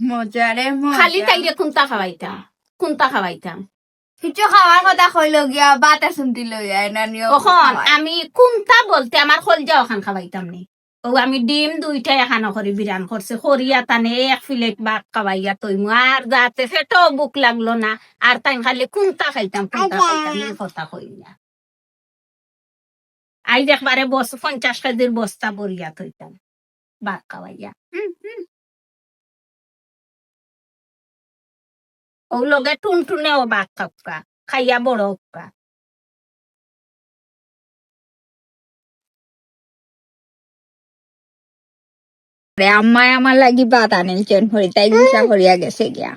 মজারে মজা। খালি তাইরে কোনটা খাওয়াইতাম কোনটা খাওয়াইতাম কিছু খাওয়ার কথা কইল গিয়া বাতা শুনতি লই যায় না ওখন আমি কোনটা বলতে আমার খলজা ওখান খাওয়াইতাম নি। ও আমি ডিম দুইটা এখানো করে বিরান করছে সরিয়া টানে এক প্লেট বা খাওয়াইয়া তৈমু আর যাতে সেটাও বুক লাগল না আর তাই খালি কোনটা খাইতাম কোনটা খাইতাম এই কথা কই না। আই দেখবারে বস পঞ্চাশ কেজির বস্তা বরিয়া থইতাম ভাত খাওয়াইয়া। হুম, হুম। ও লগে টুন টুনেও ভাত খাইয়া বড় হোকা রে আম্মাই আমার লাগি বাত আনিলছেন হরি তাই গুসা করিয়া গেছে গিয়া।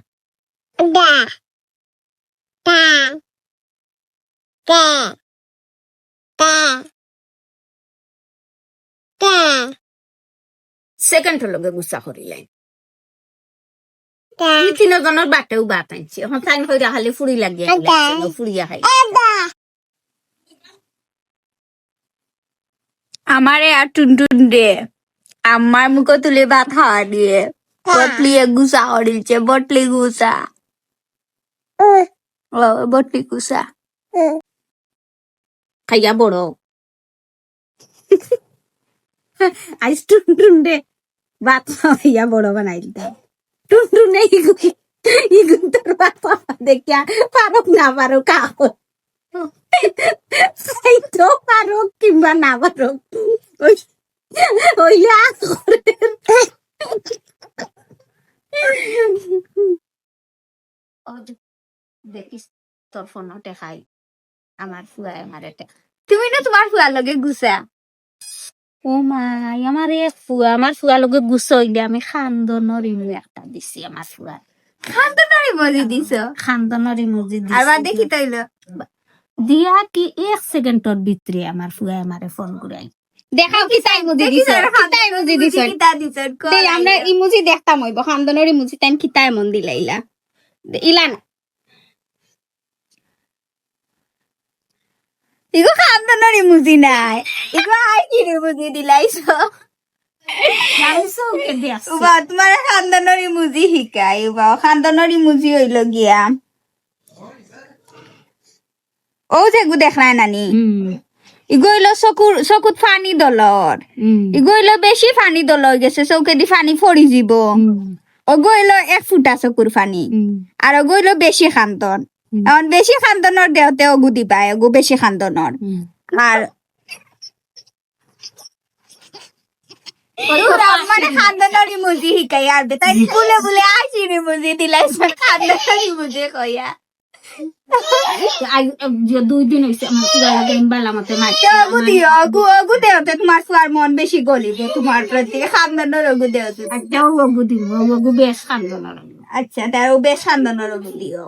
সেকেন্ড লগে গুসা করিলেন। তিনজনের বাটেও বাত আনছে। এখন টাইম হইরা খালি ফুড়ি লাগিয়ে ফুড়িয়া খাই আমারে আর টুনটুন রে আমার মুখ তুলে ভাত খাওয়া দিয়ে। বটলিয়ে গুসা করিলছে বটলি গুসা ও বটলি গুসা খাইয়া বড়। আইস টুনটুন রে ভাত খাইয়া বড় বানাই দিতাম টুনটুন রে ইগুকি ইগুন তোর পারুক না খাইতো পারুক কিংবা না দেখিস তোর আমার তুমি না তোমার ফুয়ার লগে গুসা ও মাই আমার এ ফুয়া আমার ফুয়া লগে গুছই দে আমি খান্দনৰ ইমু একটা দিছি আমার ফুয়া। খান্তনারি মজি দিছ? ইমুজি আর দেখি তাইল। দিয়া কি এক সেকেন্ডর ভিতরে আমার ফুয়া আমারে ফোন করাই দেখাও কি তাই মুজি দিছ কিতাই মুজি দিছ। তেই আমরা ইমুজি দেখতাম হইব খান্দনের ইমুজি টাইম কিতাই মন দিলাইলা ইলা না ইগো মুজি নাই। ইগো আই কি রে মুজি দিলাইছ উবা তোমার খানদানরি মুজি শিকাই উবা খানদানরি মুজি হইল গিয়া। ও যে দেখলাই নানি। ইগো চকুর চকুত ফানি দলর ইগো হইল বেশি ফানি দল হয়ে গেছে চৌকে দি ফানি ফরি যাব অগো হইল এক ফুটা চকুর ফানি। আর অগো হইল বেশি খান্তন। এখন বেশি খান্তনৰ দেহতে অগু দিবা অগু বেশি খান্তনৰ। আর মানে মুজি শিকাই আর তাই বুলে বুলে আসি রে মুজি দিলাইছ খানদানরি মুজি কইয়া। দুই দিন হয়েছে আমার ফুয়া লাগে ইমবালা মতে মাইছে অগু অগু অগু তোমার ফুয়ার মন বেশি গলিব তোমার প্রতি খানদানের অগু দেহতে। একটাও ওগু দিব ওগু বেশ আচ্ছা তার ও বেশ খানদানের অগু দিও।